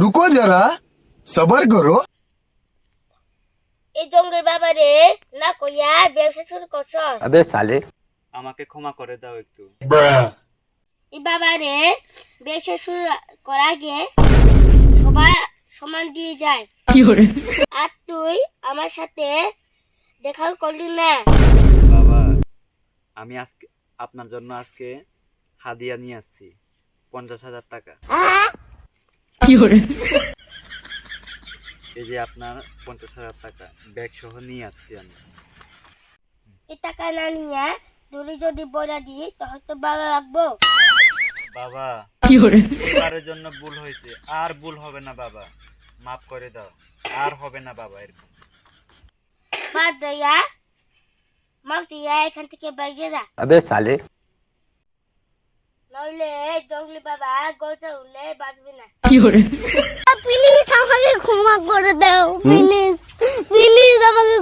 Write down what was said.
রুকো যারা সবার করো। এই জঙ্গল বাবা রে না কইয়া ব্যবসা শুরু করছ। আবে সালে। আমাকে ক্ষমা করে দাও একটু। এই বাবা রে ব্যবসা শুরু করার আগে সবাই সমান দিয়ে যায়। কি করে? আর তুই আমার সাথে দেখা করলি না। বাবা আমি আজকে আপনার জন্য আজকে হাদিয়া নিয়ে আসছি পঞ্চাশ হাজার টাকা। এই যে আপনার পঞ্চাশ হাজার টাকা ব্যাগ সহ নিয়ে আসছি আমি। এই টাকা না নিয়ে দড়ি যদি বড়া দিই তখন তো ভালো লাগবো। বাবা এবারের জন্য ভুল হয়েছে। আর ভুল হবে না বাবা। মাফ করে দাও। আর হবে না বাবা এরকম। বাদ দেয়া মাগ দিয়া এখান থেকে বেরিয়ে যা। আবে সালে। নইলে জঙ্গলি বাবা গোচা উঠলে বাঁচবি না। কি করে? প্লিজ আমাকে ক্ষমা করে দাও প্লিজ প্লিজ আমাকে